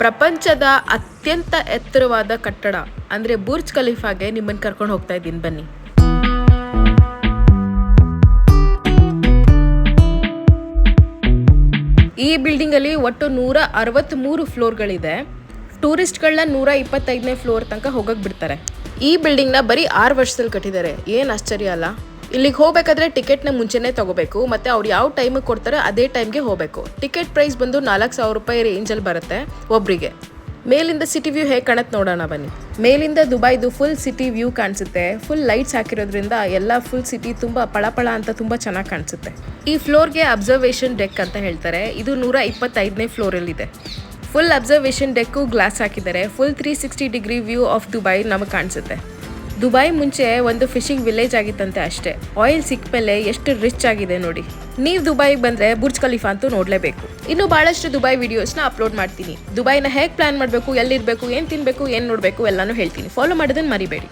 ಪ್ರಪಂಚದ ಅತ್ಯಂತ ಎತ್ತರವಾದ ಕಟ್ಟಡ, ಅಂದ್ರೆ ಬುರ್ಜ್ ಖಲೀಫಾಗೆ ನಿಮ್ಮನ್ನು ಕರ್ಕೊಂಡು ಹೋಗ್ತಾ ಇದ್ದೀನಿ, ಬನ್ನಿ. ಈ ಬಿಲ್ಡಿಂಗ್ ಅಲ್ಲಿ ಒಟ್ಟು ನೂರ ಅರವತ್ತ್ಮೂರು ಫ್ಲೋರ್ಗಳಿದೆ ಟೂರಿಸ್ಟ್ಗಳನ್ನ ನೂರ ಇಪ್ಪತ್ತೈದನೇ ಫ್ಲೋರ್ ತನಕ ಹೋಗಕ್ಕೆ ಬಿಡ್ತಾರೆ. ಈ ಬಿಲ್ಡಿಂಗ್ನ ಬರೀ ಆರು ವರ್ಷದಲ್ಲಿ ಕಟ್ಟಿದ್ದಾರೆ. ಏನು ಆಶ್ಚರ್ಯ ಅಲ್ಲ? ಇಲ್ಲಿಗೆ ಹೋಗ್ಬೇಕಾದ್ರೆ ಟಿಕೆಟ್ನ ಮುಂಚೆನೇ ತಗೋಬೇಕು, ಮತ್ತೆ ಅವ್ರು ಯಾವ ಟೈಮಿಗೆ ಕೊಡ್ತಾರೆ ಅದೇ ಟೈಮ್ಗೆ ಹೋಗಬೇಕು. ಟಿಕೆಟ್ ಪ್ರೈಸ್ ಬಂದು ನಾಲ್ಕು ಸಾವಿರ ರೂಪಾಯಿ ರೇಂಜಲ್ಲಿ ಬರುತ್ತೆ ಒಬ್ಬರಿಗೆ ಮೇಲಿಂದ ಸಿಟಿ ವ್ಯೂ ಹೇಗೆ ಕಾಣುತ್ತೆ ನೋಡೋಣ ಬನ್ನಿ. ಮೇಲಿಂದ ದುಬೈದು ಫುಲ್ ಸಿಟಿ ವ್ಯೂ ಕಾಣಿಸುತ್ತೆ. ಫುಲ್ ಲೈಟ್ಸ್ ಹಾಕಿರೋದ್ರಿಂದ ಎಲ್ಲ ಫುಲ್ ಸಿಟಿ ತುಂಬ ಪಳಪಳ ಅಂತ ತುಂಬ ಚೆನ್ನಾಗಿ ಕಾಣಿಸುತ್ತೆ. ಈ ಫ್ಲೋರ್ಗೆ ಅಬ್ಸರ್ವೇಷನ್ ಡೆಕ್ ಅಂತ ಹೇಳ್ತಾರೆ. ಇದು ನೂರ ಇಪ್ಪತ್ತೈದನೇ ಫ್ಲೋರಲ್ಲಿದೆ ಫುಲ್ ಅಬ್ಸರ್ವೇಷನ್ ಡೆಕ್ಕು ಗ್ಲಾಸ್ ಹಾಕಿದ್ದಾರೆ. Full three sixty degree view of Dubai ನಮಗೆ ಕಾಣಿಸುತ್ತೆ. ದುಬೈ ಮುಂಚೆ ಒಂದು ಫಿಶಿಂಗ್ ವಿಲೇಜ್ ಆಗಿತ್ತಂತೆ ಅಷ್ಟೇ. ಆಯಿಲ್ ಸಿಕ್ಕ ಮೇಲೆ ಎಷ್ಟು ರಿಚ್ ಆಗಿದೆ ನೋಡಿ. ನೀವು ದುಬೈಗೆ ಬಂದ್ರೆ ಬುರ್ಜ್ ಖಲೀಫಾ ಅಂತೂ ನೋಡಲೇಬೇಕು. ಇನ್ನು ಬಹಳಷ್ಟು ದುಬೈ ವಿಡಿಯೋಸ್ನ ಅಪ್ಲೋಡ್ ಮಾಡ್ತೀನಿ. ದುಬೈನ ಹೇಗೆ ಪ್ಲಾನ್ ಮಾಡಬೇಕು, ಎಲ್ಲಿರಬೇಕು, ಏನು ತಿನ್ಬೇಕು, ಏನು ನೋಡಬೇಕು ಎಲ್ಲಾನು ಹೇಳ್ತೀನಿ. ಫಾಲೋ ಮಾಡೋದನ್ನ ಮರಿಬೇಡಿ.